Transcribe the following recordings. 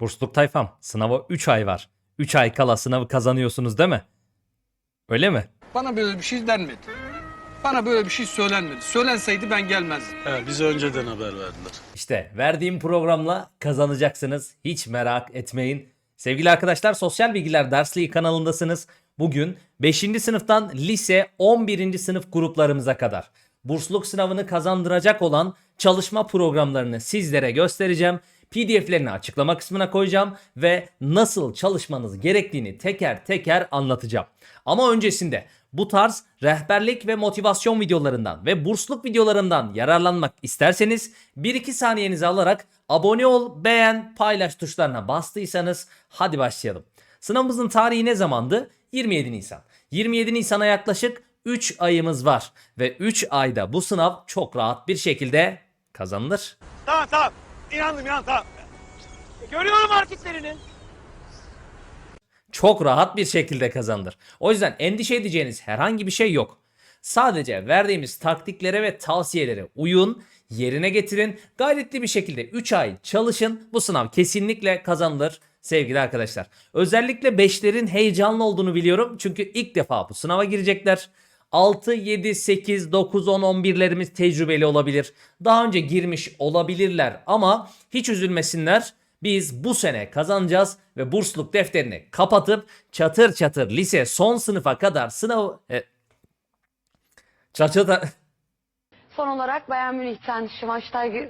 Bursluk tayfam sınava 3 ay var. 3 ay kala sınavı kazanıyorsunuz değil mi? Öyle mi? Bana böyle bir şey denmedi. Bana böyle bir şey söylenmedi. Söylenseydi ben gelmezdim. He, bize önceden haber verdiler. İşte verdiğim programla kazanacaksınız. Hiç merak etmeyin. Sevgili arkadaşlar Sosyal Bilgiler Dersliği kanalındasınız. Bugün 5. sınıftan lise 11. sınıf gruplarımıza kadar bursluluk sınavını kazandıracak olan çalışma programlarını sizlere göstereceğim. PDF'lerini açıklama kısmına koyacağım ve nasıl çalışmanız gerektiğini teker teker anlatacağım. Ama öncesinde bu tarz rehberlik ve motivasyon videolarından ve bursluk videolarından yararlanmak isterseniz 1-2 saniyenizi alarak abone ol, beğen, paylaş tuşlarına bastıysanız hadi başlayalım. Sınavımızın tarihi ne zamandı? 27 Nisan. 27 Nisan'a yaklaşık 3 ayımız var ve 3 ayda bu sınav çok rahat bir şekilde kazanılır. Tamam tamam. İnandım inan tamam. Görüyorum hareketlerini. çok rahat bir şekilde kazanılır. O yüzden endişe edeceğiniz herhangi bir şey yok. Sadece verdiğimiz taktiklere ve tavsiyelere uyun, yerine getirin. Gayretli bir şekilde 3 ay çalışın. Bu sınav kesinlikle kazanılır sevgili arkadaşlar. Özellikle 5'lerin heyecanlı olduğunu biliyorum. Çünkü ilk defa bu sınava girecekler. 6, 7, 8, 9, 10, 11'lerimiz tecrübeli olabilir. Daha önce girmiş olabilirler ama hiç üzülmesinler. Biz bu sene kazanacağız ve bursluluk defterini kapatıp çatır çatır lise son sınıfa kadar sınav... E, çatır... Son olarak Bayern Münih'ten Schweinsteiger,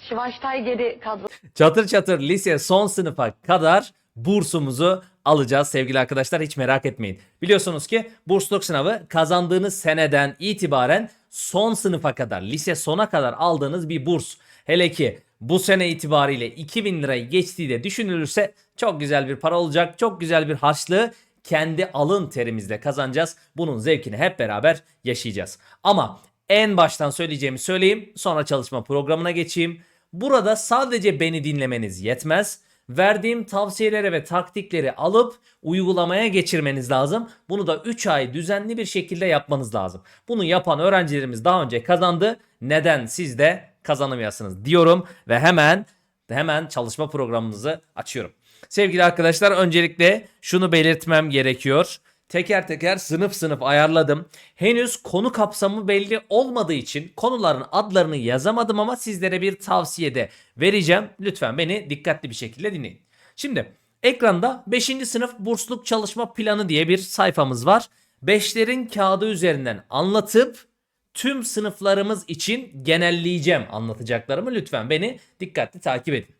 Schweinsteiger'i kadro çatır çatır lise son sınıfa kadar bursumuzu alacağız sevgili arkadaşlar hiç merak etmeyin. Biliyorsunuz ki bursluluk sınavı kazandığınız seneden itibaren son sınıfa kadar lise sona kadar aldığınız bir burs. Hele ki bu sene itibariyle 2000 lirayı geçtiği de düşünülürse çok güzel bir para olacak. Çok güzel bir harçlığı kendi alın terimizle kazanacağız. Bunun zevkini hep beraber yaşayacağız. Ama en baştan söyleyeceğimi söyleyeyim sonra çalışma programına geçeyim. Burada sadece beni dinlemeniz yetmez. Verdiğim tavsiyelere ve taktikleri alıp uygulamaya geçirmeniz lazım. Bunu da 3 ay düzenli bir şekilde yapmanız lazım. Bunu yapan öğrencilerimiz daha önce kazandı. Neden siz de kazanamayasınız diyorum ve hemen hemen çalışma programımızı açıyorum. Sevgili arkadaşlar öncelikle şunu belirtmem gerekiyor. Teker teker sınıf sınıf ayarladım. Henüz konu kapsamı belli olmadığı için konuların adlarını yazamadım ama sizlere bir tavsiyede vereceğim. Lütfen beni dikkatli bir şekilde dinleyin. Şimdi ekranda 5. sınıf bursluk çalışma planı diye bir sayfamız var. 5'lerin kağıdı üzerinden anlatıp tüm sınıflarımız için genelleyeceğim anlatacaklarımı. Lütfen beni dikkatli takip edin.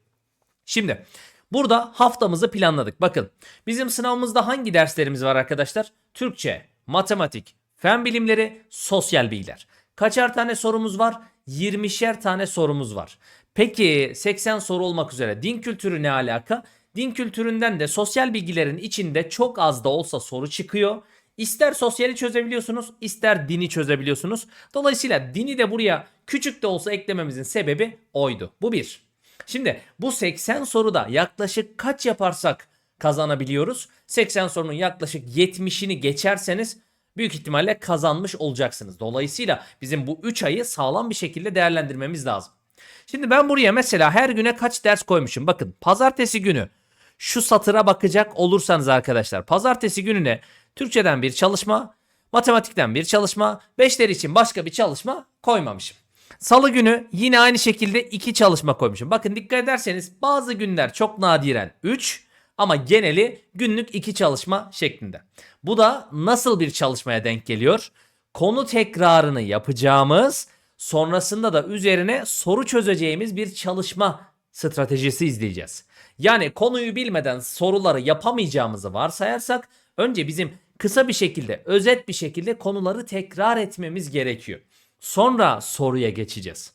Şimdi burada haftamızı planladık. Bakın bizim sınavımızda hangi derslerimiz var arkadaşlar? Türkçe, matematik, fen bilimleri, sosyal bilgiler. Kaçar tane sorumuz var? 20'şer tane sorumuz var. Peki 80 soru olmak üzere din kültürü ne alaka? Din kültüründen de sosyal bilgilerin içinde çok az da olsa soru çıkıyor. İster sosyali çözebiliyorsunuz, ister dini çözebiliyorsunuz. Dolayısıyla dini de buraya küçük de olsa eklememizin sebebi oydu. Bu bir. Şimdi bu 80 soruda yaklaşık kaç yaparsak kazanabiliyoruz? 80 sorunun yaklaşık 70'ini geçerseniz büyük ihtimalle kazanmış olacaksınız. Dolayısıyla bizim bu 3 ayı sağlam bir şekilde değerlendirmemiz lazım. Şimdi ben buraya mesela her güne kaç ders koymuşum? Bakın pazartesi günü şu satıra bakacak olursanız arkadaşlar pazartesi gününe Türkçeden bir çalışma, matematikten bir çalışma, beşler için başka bir çalışma koymamışım. Salı günü yine aynı şekilde iki çalışma koymuşum. Bakın dikkat ederseniz bazı günler çok nadiren 3 ama geneli günlük 2 çalışma şeklinde. Bu da nasıl bir çalışmaya denk geliyor? Konu tekrarını yapacağımız, sonrasında da üzerine soru çözeceğimiz bir çalışma stratejisi izleyeceğiz. Yani konuyu bilmeden soruları yapamayacağımızı varsayarsak önce bizim kısa bir şekilde, özet bir şekilde konuları tekrar etmemiz gerekiyor. Sonra soruya geçeceğiz.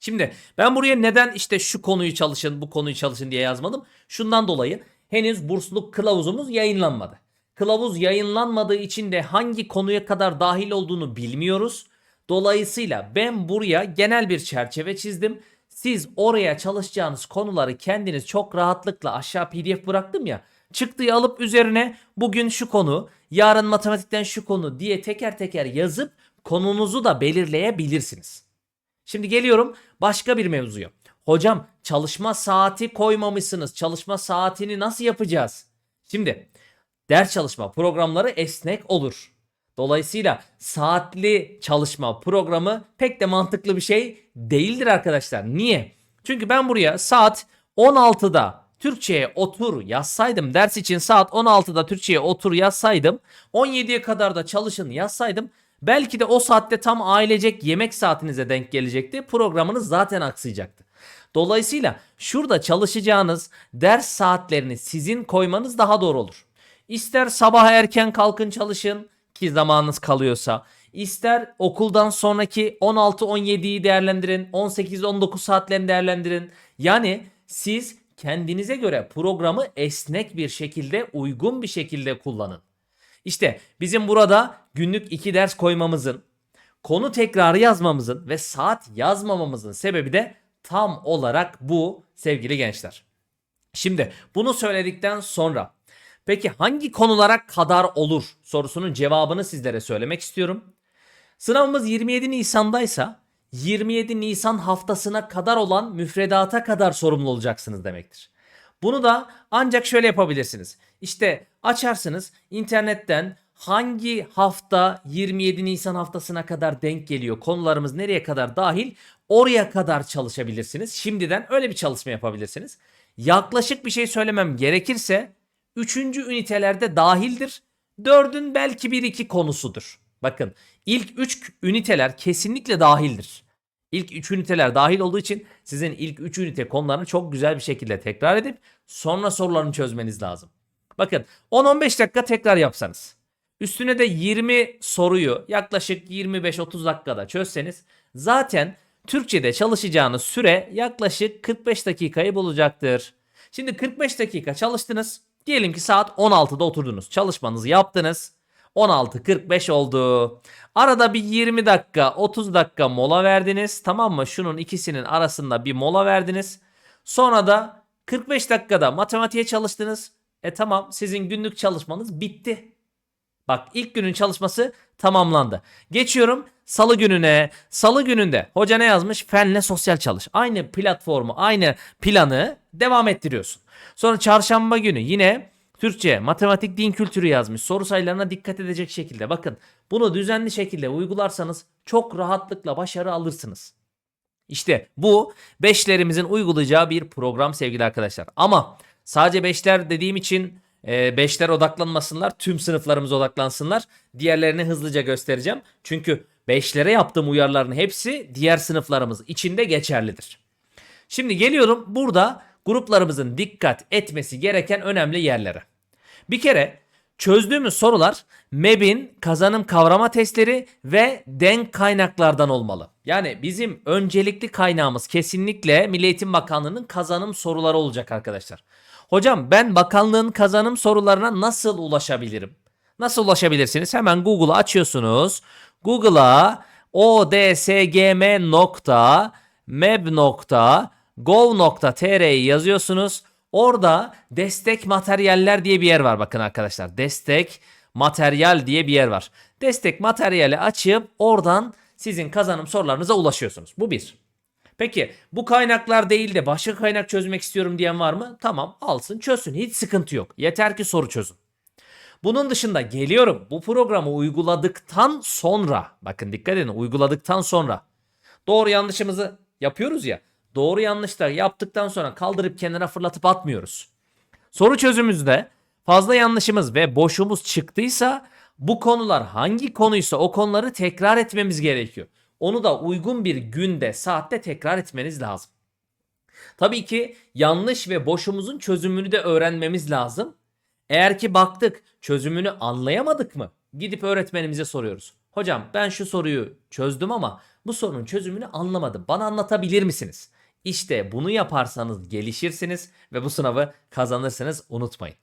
Şimdi ben buraya neden işte şu konuyu çalışın, bu konuyu çalışın diye yazmadım. Şundan dolayı henüz bursluluk kılavuzumuz yayınlanmadı. Kılavuz yayınlanmadığı için de hangi konuya kadar dahil olduğunu bilmiyoruz. Dolayısıyla ben buraya genel bir çerçeve çizdim. Siz oraya çalışacağınız konuları kendiniz çok rahatlıkla aşağı pdf bıraktım ya. Çıktıyı alıp üzerine bugün şu konu, yarın matematikten şu konu diye teker teker yazıp konunuzu da belirleyebilirsiniz. Şimdi geliyorum başka bir mevzuya. Hocam çalışma saati koymamışsınız. Çalışma saatini nasıl yapacağız? Şimdi ders çalışma programları esnek olur. Dolayısıyla saatli çalışma programı pek de mantıklı bir şey değildir arkadaşlar. Niye? Çünkü ben buraya saat 16'da Türkçe'ye otur yazsaydım, ders için saat 16'da Türkçe'ye otur yazsaydım, 17'ye kadar da çalışın yazsaydım, belki de o saatte tam ailecek yemek saatinize denk gelecekti. Programınız zaten aksayacaktı. Dolayısıyla şurada çalışacağınız ders saatlerini sizin koymanız daha doğru olur. İster sabah erken kalkın çalışın ki zamanınız kalıyorsa. İster okuldan sonraki 16-17'yi değerlendirin. 18-19 saatlerini değerlendirin. Yani siz kendinize göre programı esnek bir şekilde uygun bir şekilde kullanın. İşte bizim burada günlük 2 ders koymamızın, konu tekrarı yazmamızın ve saat yazmamamızın sebebi de tam olarak bu sevgili gençler. Şimdi bunu söyledikten sonra peki hangi konulara kadar olur sorusunun cevabını sizlere söylemek istiyorum. Sınavımız 27 Nisan'daysa 27 Nisan haftasına kadar olan müfredata kadar sorumlu olacaksınız demektir. Bunu da ancak şöyle yapabilirsiniz. İşte açarsınız internetten hangi hafta 27 Nisan haftasına kadar denk geliyor, konularımız nereye kadar dahil oraya kadar çalışabilirsiniz. Şimdiden öyle bir çalışma yapabilirsiniz. Yaklaşık bir şey söylemem gerekirse 3. ünitelerde dahildir. 4'ün belki 1-2 konusudur. Bakın ilk 3 üniteler kesinlikle dahildir. İlk 3 üniteler dahil olduğu için sizin ilk 3 ünite konularını çok güzel bir şekilde tekrar edip sonra sorularını çözmeniz lazım. Bakın 10-15 dakika tekrar yapsanız. Üstüne de 20 soruyu yaklaşık 25-30 dakikada çözseniz zaten Türkçe'de çalışacağınız süre yaklaşık 45 dakikayı bulacaktır. Şimdi 45 dakika çalıştınız. Diyelim ki saat 16'da oturdunuz. Çalışmanızı yaptınız. 16.45 oldu. Arada bir 20 dakika 30 dakika mola verdiniz. Tamam mı? Şunun ikisinin arasında bir mola verdiniz. Sonra da 45 dakikada matematiğe çalıştınız. E tamam sizin günlük çalışmanız bitti. Bak ilk günün çalışması tamamlandı. Geçiyorum salı gününe. Salı gününde hoca ne yazmış? Fenle sosyal çalış. Aynı platformu, aynı planı devam ettiriyorsun. Sonra çarşamba günü yine Türkçe, matematik, din kültürü yazmış. Soru sayılarına dikkat edecek şekilde. Bakın bunu düzenli şekilde uygularsanız çok rahatlıkla başarı alırsınız. İşte bu beşlerimizin uygulayacağı bir program sevgili arkadaşlar. Ama sadece beşler dediğim için e, beşler odaklanmasınlar. Tüm sınıflarımız odaklansınlar. Diğerlerini hızlıca göstereceğim. Çünkü beşlere yaptığım uyarıların hepsi diğer sınıflarımız içinde geçerlidir. Şimdi geliyorum burada gruplarımızın dikkat etmesi gereken önemli yerlere. Bir kere çözdüğümüz sorular MEB'in kazanım kavrama testleri ve denk kaynaklardan olmalı. Yani bizim öncelikli kaynağımız kesinlikle Milli Eğitim Bakanlığı'nın kazanım soruları olacak arkadaşlar. Hocam ben bakanlığın kazanım sorularına nasıl ulaşabilirim? Nasıl ulaşabilirsiniz? Hemen Google'ı açıyorsunuz. Google'a odsgm.meb.gov.tr'yi yazıyorsunuz. Orada destek materyaller diye bir yer var bakın arkadaşlar. Destek materyal diye bir yer var. Destek materyali açıp oradan sizin kazanım sorularınıza ulaşıyorsunuz. Bu bir. Peki bu kaynaklar değil de başka kaynak çözmek istiyorum diyen var mı? Tamam alsın çözsün hiç sıkıntı yok. Yeter ki soru çözün. Bunun dışında geliyorum bu programı uyguladıktan sonra bakın dikkat edin uyguladıktan sonra doğru yanlışımızı yapıyoruz ya doğru yanlışlar yaptıktan sonra kaldırıp kenara fırlatıp atmıyoruz. Soru çözümümüzde fazla yanlışımız ve boşumuz çıktıysa bu konular hangi konuysa o konuları tekrar etmemiz gerekiyor. Onu da uygun bir günde, saatte tekrar etmeniz lazım. Tabii ki yanlış ve boşumuzun çözümünü de öğrenmemiz lazım. Eğer ki baktık çözümünü anlayamadık mı? Gidip öğretmenimize soruyoruz. Hocam ben şu soruyu çözdüm ama bu sorunun çözümünü anlamadım. Bana anlatabilir misiniz? İşte bunu yaparsanız gelişirsiniz ve bu sınavı kazanırsınız unutmayın.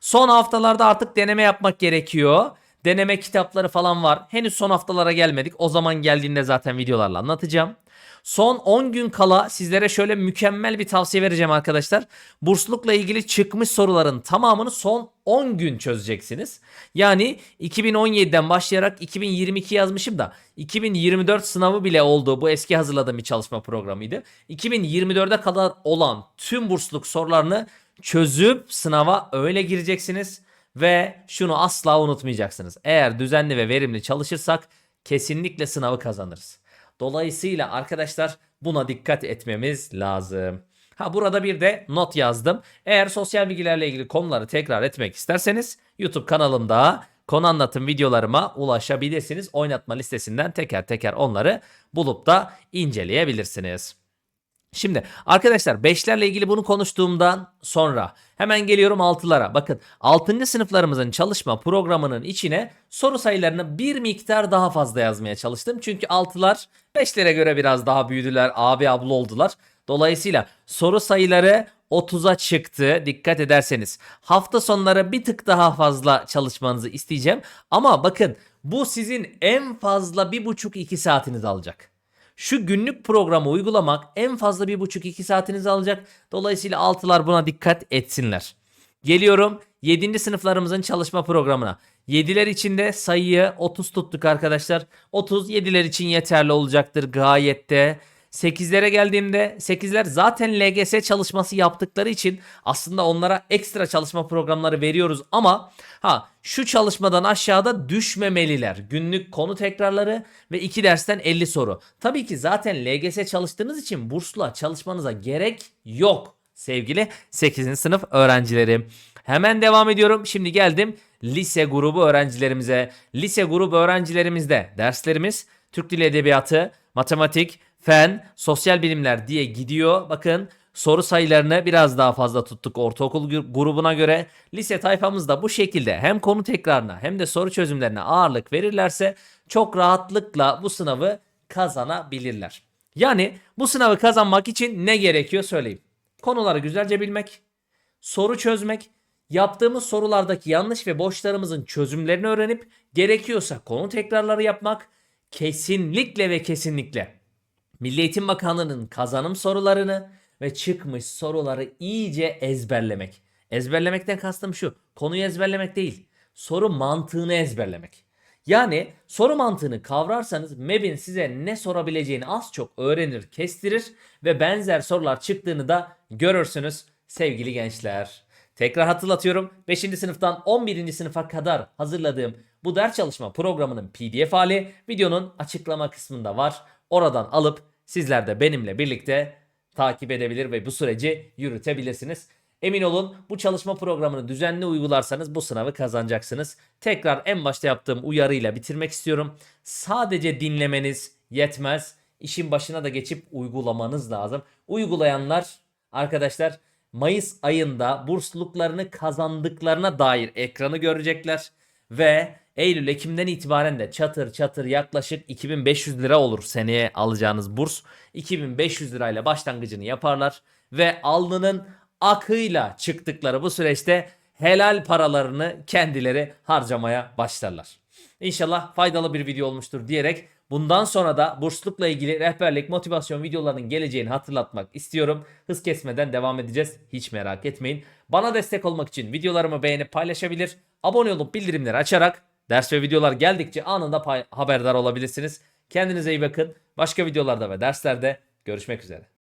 Son haftalarda artık deneme yapmak gerekiyor. Deneme kitapları falan var. Henüz son haftalara gelmedik. O zaman geldiğinde zaten videolarla anlatacağım. Son 10 gün kala sizlere şöyle mükemmel bir tavsiye vereceğim arkadaşlar. Burslulukla ilgili çıkmış soruların tamamını son 10 gün çözeceksiniz. Yani 2017'den başlayarak 2022 yazmışım da 2024 sınavı bile oldu. Bu eski hazırladığım bir çalışma programıydı. 2024'e kadar olan tüm bursluluk sorularını çözüp sınava öyle gireceksiniz ve şunu asla unutmayacaksınız. Eğer düzenli ve verimli çalışırsak kesinlikle sınavı kazanırız. Dolayısıyla arkadaşlar buna dikkat etmemiz lazım. Ha burada bir de not yazdım. Eğer sosyal bilgilerle ilgili konuları tekrar etmek isterseniz YouTube kanalımda konu anlatım videolarıma ulaşabilirsiniz. Oynatma listesinden teker teker onları bulup da inceleyebilirsiniz. Şimdi arkadaşlar 5'lerle ilgili bunu konuştuğumdan sonra hemen geliyorum 6'lara. Bakın 6. sınıflarımızın çalışma programının içine soru sayılarını bir miktar daha fazla yazmaya çalıştım. Çünkü 6'lar 5'lere göre biraz daha büyüdüler, abi abla oldular. Dolayısıyla soru sayıları 30'a çıktı dikkat ederseniz. Hafta sonları bir tık daha fazla çalışmanızı isteyeceğim. Ama bakın bu sizin en fazla 1,5-2 saatinizi alacak. Şu günlük programı uygulamak en fazla 1,5-2 saatinizi alacak. Dolayısıyla altılar buna dikkat etsinler. Geliyorum 7. sınıflarımızın çalışma programına. 7'ler için de sayıyı 30 tuttuk arkadaşlar. 30 7'ler için yeterli olacaktır gayet de. 8'lere geldiğimde 8'ler zaten LGS çalışması yaptıkları için aslında onlara ekstra çalışma programları veriyoruz ama ha şu çalışmadan aşağıda düşmemeliler. Günlük konu tekrarları ve 2 dersten 50 soru. Tabii ki zaten LGS çalıştığınız için bursla çalışmanıza gerek yok sevgili 8. sınıf öğrencilerim. Hemen devam ediyorum. Şimdi geldim lise grubu öğrencilerimize. Lise grubu öğrencilerimizde derslerimiz Türk Dili Edebiyatı, matematik, fen, sosyal bilimler diye gidiyor. Bakın soru sayılarını biraz daha fazla tuttuk ortaokul gru- grubuna göre. Lise tayfamızda bu şekilde hem konu tekrarına hem de soru çözümlerine ağırlık verirlerse çok rahatlıkla bu sınavı kazanabilirler. Yani bu sınavı kazanmak için ne gerekiyor söyleyeyim. Konuları güzelce bilmek, soru çözmek, yaptığımız sorulardaki yanlış ve boşlarımızın çözümlerini öğrenip gerekiyorsa konu tekrarları yapmak, kesinlikle ve kesinlikle Milli Eğitim Bakanlığı'nın kazanım sorularını ve çıkmış soruları iyice ezberlemek. Ezberlemekten kastım şu. Konuyu ezberlemek değil. Soru mantığını ezberlemek. Yani soru mantığını kavrarsanız MEB'in size ne sorabileceğini az çok öğrenir, kestirir ve benzer sorular çıktığını da görürsünüz sevgili gençler. Tekrar hatırlatıyorum. 5. sınıftan 11. sınıfa kadar hazırladığım bu ders çalışma programının PDF hali videonun açıklama kısmında var. Oradan alıp sizler de benimle birlikte takip edebilir ve bu süreci yürütebilirsiniz. Emin olun bu çalışma programını düzenli uygularsanız bu sınavı kazanacaksınız. Tekrar en başta yaptığım uyarıyla bitirmek istiyorum. Sadece dinlemeniz yetmez. İşin başına da geçip uygulamanız lazım. Uygulayanlar arkadaşlar Mayıs ayında bursluluklarını kazandıklarına dair ekranı görecekler ve Eylül Ekim'den itibaren de çatır çatır yaklaşık 2500 lira olur seneye alacağınız burs. 2500 lirayla başlangıcını yaparlar ve alnının akıyla çıktıkları bu süreçte helal paralarını kendileri harcamaya başlarlar. İnşallah faydalı bir video olmuştur diyerek bundan sonra da burslulukla ilgili rehberlik, motivasyon videolarının geleceğini hatırlatmak istiyorum. Hız kesmeden devam edeceğiz. Hiç merak etmeyin. Bana destek olmak için videolarımı beğenip paylaşabilir, abone olup bildirimleri açarak ders ve videolar geldikçe anında haberdar olabilirsiniz. Kendinize iyi bakın. Başka videolarda ve derslerde görüşmek üzere.